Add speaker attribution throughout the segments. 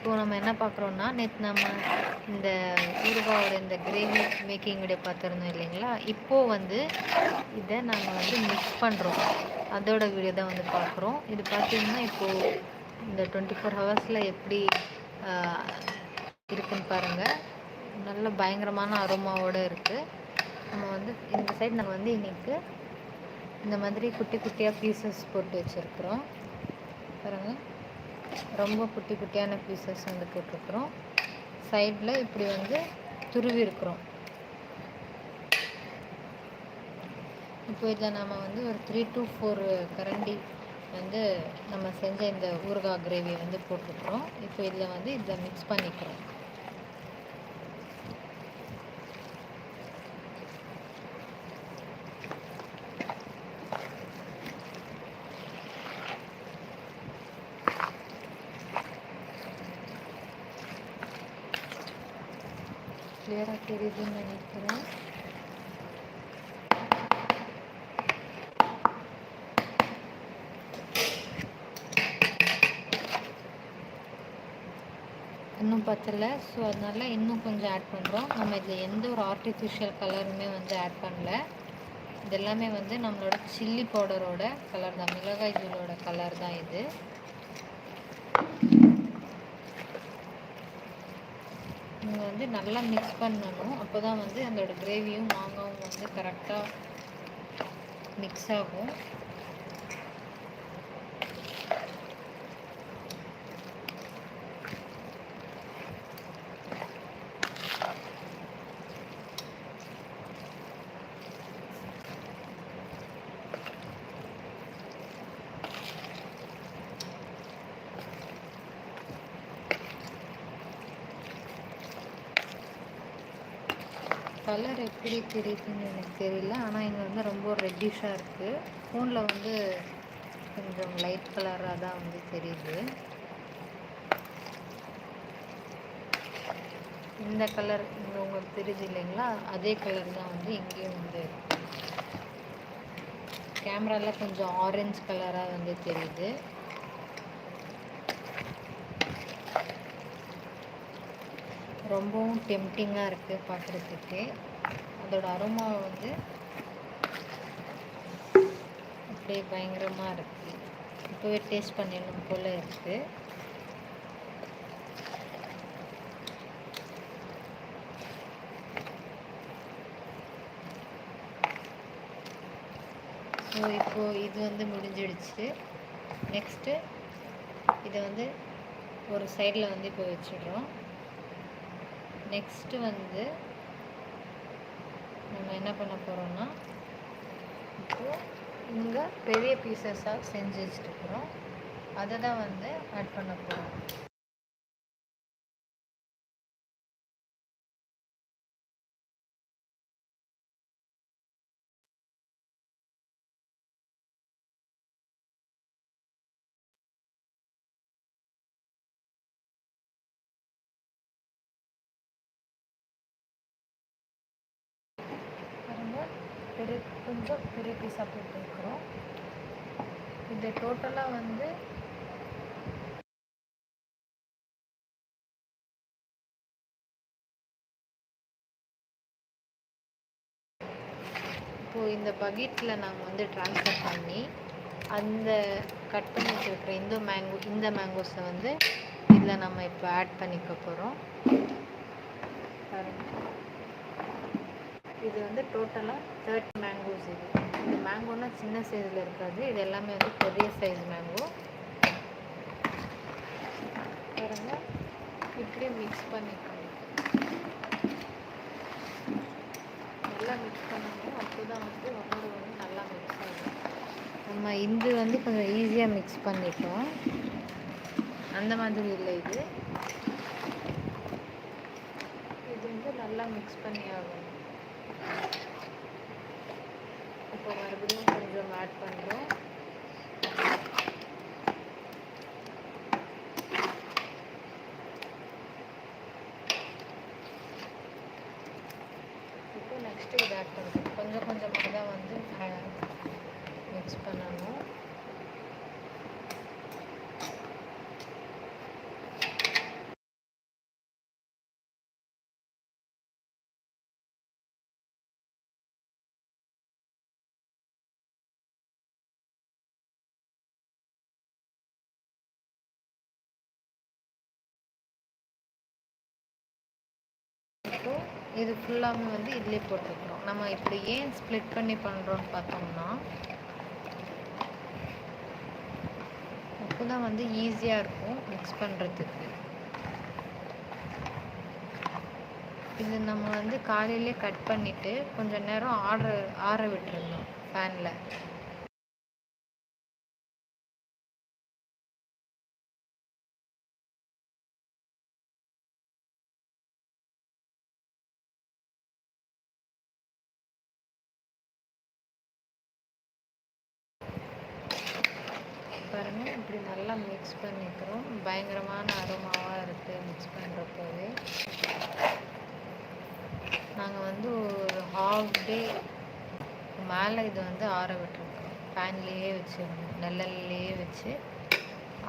Speaker 1: இப்போது நம்ம என்ன பார்க்குறோன்னா நேற்று நம்ம இந்த ஊறுகாவோட இந்த கிரேவி மேக்கிங் வீடியோ பார்த்துருந்தோம் இல்லைங்களா? இப்போது வந்து இதை நாங்கள் வந்து மிக்ஸ் பண்ணுறோம் அதோட வீடியோ தான் வந்து பார்க்குறோம். இது பார்த்திங்கன்னா இப்போது இந்த டுவெண்ட்டி ஃபோர் ஹவர்ஸில் எப்படி இருக்குன்னு பாருங்கள் நல்ல பயங்கரமான அரோமாவோடு இருக்குது நம்ம வந்து இந்த சைடு நம்ம வந்து இன்றைக்கு இந்த மாதிரி குட்டி குட்டியாக பீசஸ் போட்டு வச்சுருக்குறோம். பாருங்கள் ரொம்ப குட்டி குட்டியான பீசஸ் வந்து போட்டிருக்குறோம். சைடில் இப்படி வந்து துருவி இருக்கிறோம். இப்போ இதில் நம்ம வந்து ஒரு த்ரீ டு ஃபோர் கரண்டி வந்து நம்ம செஞ்ச இந்த ஊறுகாய் கிரேவியை வந்து போட்டுருக்குறோம். இப்போ இதில் வந்து இதை மிக்ஸ் பண்ணிக்கிறோம். கிளியராக தெரியுதுன்னு நினைக்கிறேன். இன்னும் பத்தல. ஸோ அதனால் இன்னும் கொஞ்சம் ஆட் பண்ணுறோம் நம்ம இதில் எந்த ஒரு ஆர்டிஃபிஷியல் கலருமே வந்து ஆட் பண்ணல. இதெல்லாமே வந்து நம்மளோட சில்லி பவுடரோட கலர் தான். மிளகாய் தூளோட கலர் தான் இது. நீங்கள் வந்து நல்லா மிக்ஸ் பண்ணணும். அப்போ தான் வந்து அதோட கிரேவியும் மாங்காவும் வந்து கரெக்டாக மிக்ஸ் ஆகும். கலர் எப்படி தெரியுதுன்னு எனக்கு தெரியல. ஆனால் இங்கே வந்து ரொம்ப ரெட்டிஷாக இருக்குது ஃபோனில் வந்து கொஞ்சம் லைட் கலராக தான் வந்து தெரியுது. இந்த கலர் இங்கே உங்களுக்கு தெரியுது இல்லைங்களா? அதே கலர் தான் வந்து இங்கேயும் வந்து கேமராவில் கொஞ்சம் ஆரஞ்சு கலராக வந்து தெரியுது. ரொம்பவும் டெம்டிங்காக இருக்குது பார்க்குறதுக்கு அதோட அருமா வந்து அப்படியே பயங்கரமாக இருக்குது இப்போவே டேஸ்ட் பண்ணிடணும் போல் இருக்குது ஸோ இப்போது இது வந்து முடிஞ்சிடுச்சு. நெக்ஸ்ட்டு இதை வந்து ஒரு சைடில் வந்து இப்போ வச்சிடுறோம். நெக்ஸ்ட்டு வந்து நம்ம என்ன பண்ண போகிறோம்னா இப்போது இங்கே பெரிய பீசஸாக செஞ்சு வச்சுருக்குறோம் அதை தான் வந்து ஆட் பண்ண போகிறோம் பெரிய கொஞ்சம் பெரிய பீஸாக போட்டுருக்குறோம் இது டோட்டலாக வந்து இப்போது இந்த பக்கெட்டில் நாங்கள் வந்து ட்ரான்ஸ்ஃபர் பண்ணி அந்த கட் பண்ணி வச்சுருக்கிற இந்த மேங்கோ இந்த மேங்கோஸை வந்து இதில் நம்ம இப்போ ஆட் பண்ணிக்க போகிறோம் இது வந்து டோட்டலாக தேர்ட்டி மேங்கோஸ் இது. இந்த மேங்கோனா சின்ன சைஸில் இருக்காது. இது எல்லாமே வந்து பெரிய சைஸ் மேங்கோ பாருங்க. இப்படியே மிக்ஸ் பண்ணிக்கணும் நல்லா மிக்ஸ் பண்ணணும் அப்போ தான் வந்து ஒன்றோட வந்து நல்லா மிக்ஸ் ஆகும். நம்ம இது வந்து கொஞ்சம் ஈஸியாக மிக்ஸ் பண்ணிட்டோம். அந்த மாதிரி இல்லை இது. இது வந்து நல்லா மிக்ஸ் பண்ணி ஆகணும் இப்போ மறுபடியும் கொஞ்சம் ஆட் பண்ணுறோம் இப்போ நெக்ஸ்ட்டு இதை ஆட் பண்ணுறோம் கொஞ்சம் கொஞ்சமாக தான் வந்து மிக்ஸ் பண்ணணும் இது ஃபுல்லாகவே வந்து இதிலே போட்டுக்கணும் நம்ம இப்படி ஏன் ஸ்ப்ளிட் பண்ணி பண்ணுறோன்னு பார்த்தோம்னா அப்போ தான் வந்து ஈஸியாக இருக்கும் மிக்ஸ் பண்ணுறதுக்கு இது நம்ம வந்து காலையிலே கட் பண்ணிவிட்டு கொஞ்சம் நேரம் ஆற ஆற விட்டுருந்தோம் ஃபேனில் பாருங்கள் இப்படி நல்லா மிக்ஸ் பண்ணிக்கிறோம். பயங்கரமான அருமாவாக இருக்குது மிக்ஸ் பண்ணுறப்போவே நாங்கள் வந்து ஒரு ஹாஃப் டே மேலே இது வந்து ஆற விட்டுருக்கோம். ஃபேன்லேயே வச்சுருந்தோம் நிழல்லையே வச்சு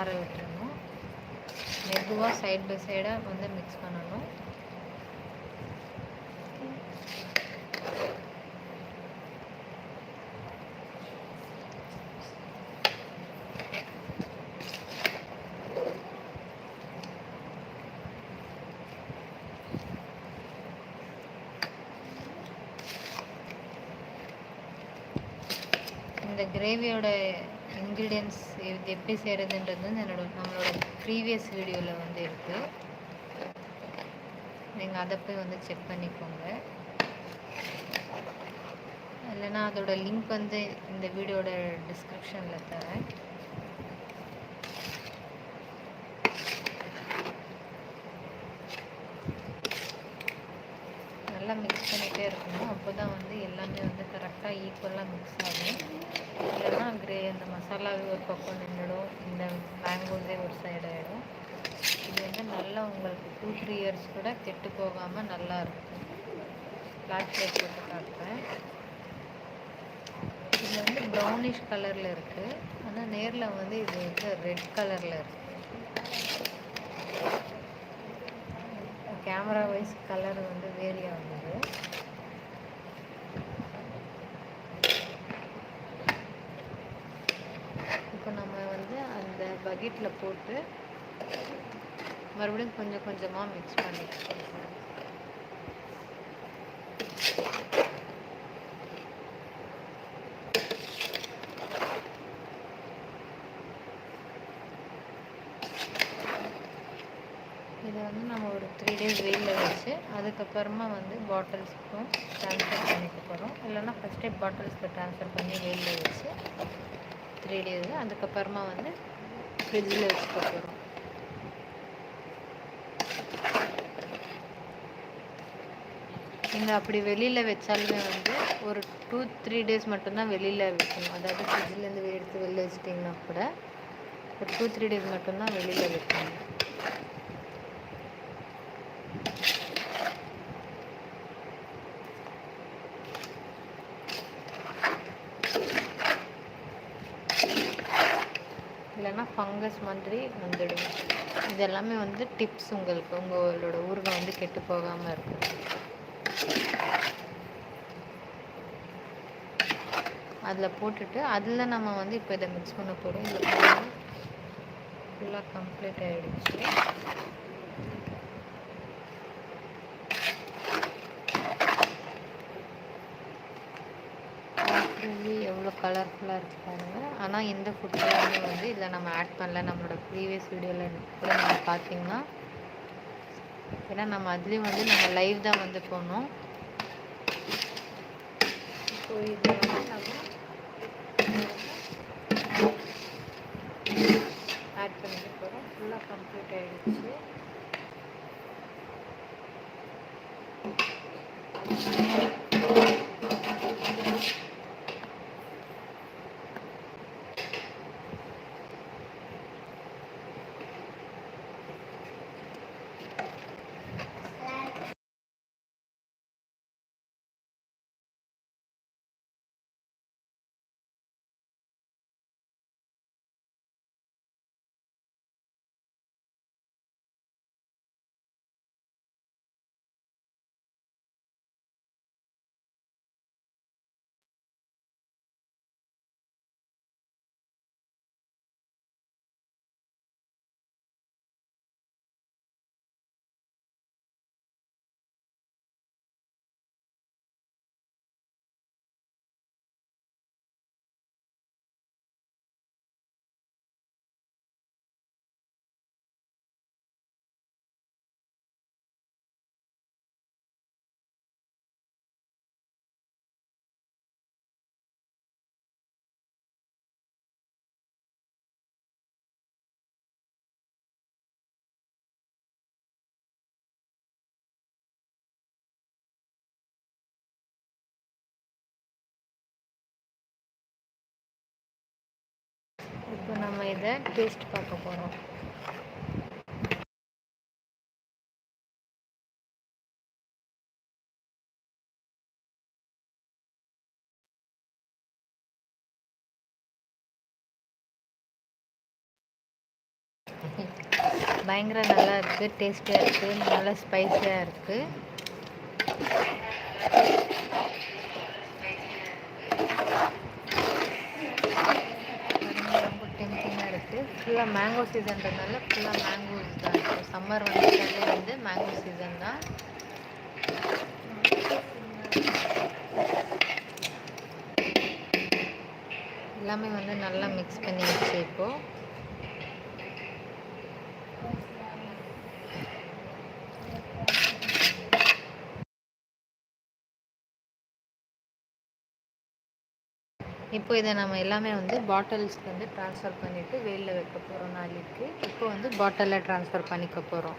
Speaker 1: ஆற விட்டுருந்தோம் மெதுவாக சைட் பை சைடாக வந்து மிக்ஸ் பண்ணணும் இந்த கிரேவியோட இன்க்ரீடியன்ஸ் இது எப்படி செய்கிறதுன்றது வந்து என்னோட நம்மளோட ப்ரீவியஸ் வீடியோவில் வந்து இருக்குது நீங்கள் அதை போய் வந்து செக் பண்ணிக்கோங்க. இல்லைன்னா அதோட லிங்க் வந்து இந்த வீடியோட டிஸ்கிரிப்ஷனில் தரேன். நல்லா மிக்ஸ் பண்ணிகிட்டே இருக்கணும். அப்போ தான் வந்து எல்லாமே வந்து கரெக்டாக ஈக்குவலாக மிக்ஸ் ஆகும். அந்த இந்த மசாலாவே ஒரு பக்கம் நின்றுடும் இந்த மேங்கோஸே ஒரு சைடு ஆகிடும் இது வந்து நல்லா உங்களுக்கு டூ த்ரீ இயர்ஸ் கூட கெட்டு போகாமல் நல்லா இருக்கும். பிளாக் பிளேட் போட்டு காட்டுறேன். இது வந்து ப்ரௌனிஷ் கலரில் இருக்குது ஆனால் நேரில் வந்து இது வந்து ரெட் கலரில் இருக்குது கேமரா வைஸ் கலர் வந்து வேரியாக வந்தது இப்போ நம்ம வந்து அந்த பக்கெட்டில் போட்டு மறுபடியும் கொஞ்சம் கொஞ்சமாக மிக்ஸ் பண்ணிக்கலாம் இதை வந்து நம்ம ஒரு த்ரீ டேஸ் வெயிலில் வச்சு அதுக்கப்புறமா வந்து பாட்டில்ஸ்க்கும் ட்ரான்ஸ்ஃபர் பண்ணிக்க போகிறோம் இல்லைன்னா ஃபஸ்ட்டே பாட்டில்ஸ்க்கு ட்ரான்ஸ்ஃபர் பண்ணி வெயிலில் வச்சு த்ரீ டேஸ் அதுக்கப்புறமா வந்து ஃப்ரிட்ஜில் வச்சுக்க போகிறோம் நீங்கள் அப்படி வெளியில் வச்சாலுமே வந்து ஒரு டூ த்ரீ டேஸ் மட்டும்தான் வெளியில் வைக்கணும். அதாவது ஃப்ரிட்ஜிலேருந்து எடுத்து வெளில வச்சிட்டிங்கன்னா கூட ஒரு டூ த்ரீ டேஸ் மட்டும்தான் வெளியில் வைக்கணும் இல்லைன்னா ஃபங்கஸ் மாதிரி வந்துடும். இது எல்லாமே வந்து டிப்ஸ் உங்களுக்கு. உங்களோட ஊறுகாய் வந்து கெட்டு போகாமல் இருக்கும். அதில் போட்டுட்டு அதில் நம்ம வந்து இப்போ இதை மிக்ஸ் பண்ண போகிறோம் இதில் ஃபுல்லாக கம்ப்ளீட் ஆகிடுச்சு எவ்வளோ கலர்ஃபுல்லாக இருக்குது பாருங்கள் ஆனால் எந்த ஃபுட் வந்து இதில் நம்ம ஆட் பண்ணல. நம்மளோட ப்ரீவியஸ் வீடியோவில் கூட நம்ம பார்த்தீங்கன்னா ஏன்னா நம்ம அதுலேயும் வந்து நம்ம லைவ் தான் வந்து போனோம் ஸோ இது வந்து நம்ம ஆட் பண்ணிட்டு போகிறோம் ஃபுல்லாக கம்ப்ளீட் ஆகிடுச்சு Thank you. நம்ம இதை டேஸ்ட் பார்க்க போகிறோம் பயங்கர நல்லா இருக்குது டேஸ்டியாக இருக்குது நல்லா ஸ்பைஸியாக இருக்குது ரொம்ப டெம்டிங்காக இருக்குது ஃபுல்லாக மேங்கோ சீசன்றதுனால ஃபுல்லாக மேங்கோ தான் இருக்கும் சம்மர் வந்துட்டாலே வந்து மேங்கோ சீசன் தான். எல்லாமே வந்து நல்லா மிக்ஸ் பண்ணி வச்சு இப்போது இப்போ இதை நம்ம எல்லாமே வந்து பாட்டில்ஸ்க்கு வந்து ட்ரான்ஸ்ஃபர் பண்ணிவிட்டு வெயிலில் வைக்க போகிறோம் நாளைக்கு. இப்போ வந்து பாட்டிலில் ட்ரான்ஸ்ஃபர் பண்ணிக்க போகிறோம்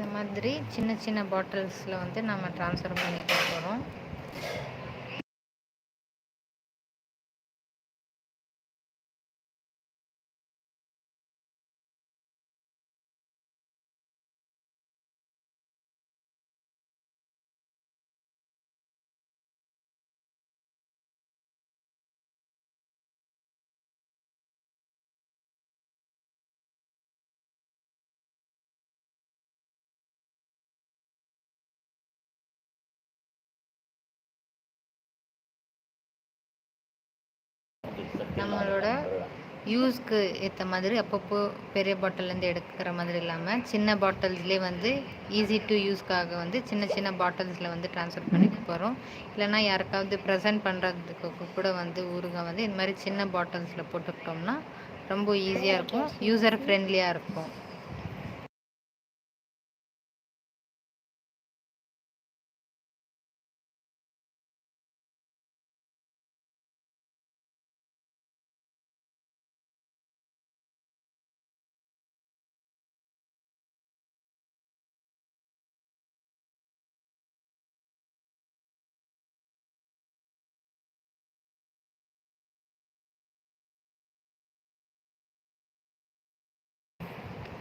Speaker 1: இந்த மாதிரி சின்ன சின்ன பாட்டில்ஸில் வந்து நம்ம ட்ரான்ஸ்ஃபர் பண்ணிக்க போகிறோம். நம்மளோட யூஸ்க்கு ஏற்ற மாதிரி அப்பப்போ பெரிய பாட்டில்லேருந்து எடுக்கிற மாதிரி இல்லாமல் சின்ன பாட்டில்ஸ்லேயே வந்து ஈஸி டு யூஸ்க்காக வந்து சின்ன சின்ன பாட்டில்ஸில் வந்து ட்ரான்ஸ்ஃபர் பண்ணிக்க போகிறோம் இல்லைனா யாருக்காவது ப்ரெசென்ட் பண்ணுறதுக்கு கூட வந்து ஊருகா வந்து இந்த மாதிரி சின்ன பாட்டில்ஸில் போட்டுக்கிட்டோம்னா ரொம்ப ஈஸியாக இருக்கும். யூசர் ஃப்ரெண்ட்லியாக இருக்கும்.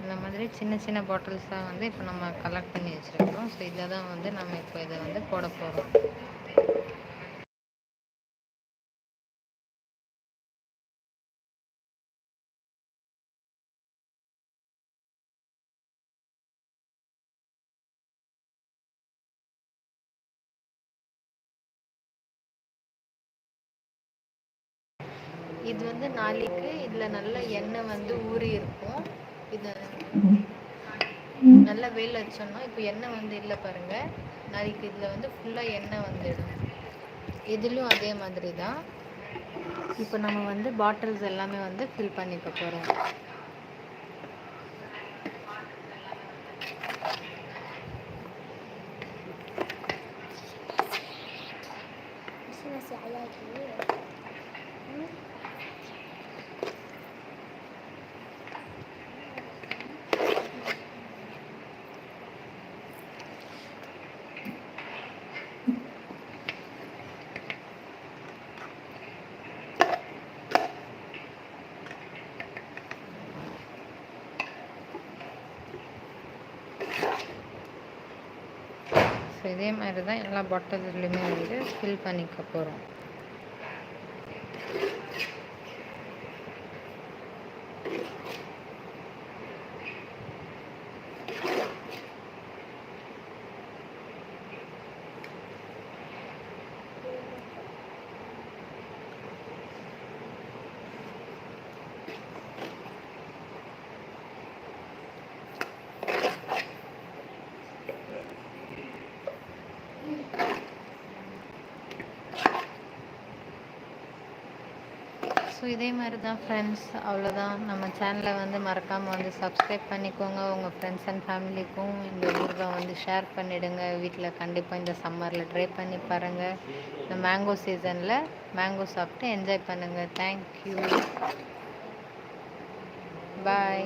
Speaker 1: இந்த மாதிரி சின்ன சின்ன பாட்டில்ஸாக வந்து இப்போ நம்ம கலெக்ட் பண்ணி வச்சுருக்கோம் ஸோ இதில் தான் வந்து நம்ம இப்போ இதை வந்து போட போகிறோம் இது வந்து நாளைக்கு இதில் நல்ல எண்ணெய் வந்து ஊறி இருக்கும் இதை நல்லா வெயில் வச்சோம்னா இப்போ எண்ணெய் வந்து இல்லை பாருங்கள் நாளைக்கு இதில் வந்து ஃபுல்லாக எண்ணெய் வந்துடும். இதுலேயும் அதே மாதிரி தான் இப்போ நம்ம வந்து பாட்டில்ஸ் எல்லாமே வந்து ஃபில் பண்ணிக்க போகிறோம் ஸோ இதே மாதிரி தான் எல்லா பாட்டில்ஸ்லையுமே வந்து ஃபில் பண்ணிக்க போகிறோம் ஸோ இதே மாதிரி தான் ஃப்ரெண்ட்ஸ் அவ்வளோதான் நம்ம சேனலை வந்து மறக்காமல் வந்து சப்ஸ்கிரைப் பண்ணிக்கோங்க. உங்கள் ஃப்ரெண்ட்ஸ் அண்ட் ஃபேமிலிக்கும் இந்த ஊறுகாய் வந்து ஷேர் பண்ணிவிடுங்க வீட்டில் கண்டிப்பாக இந்த சம்மரில் ட்ரை பண்ணி பாருங்கள் இந்த மேங்கோ சீசனில் மேங்கோ சாப்பிட்டு என்ஜாய் பண்ணுங்கள் தேங்க்யூ பாய்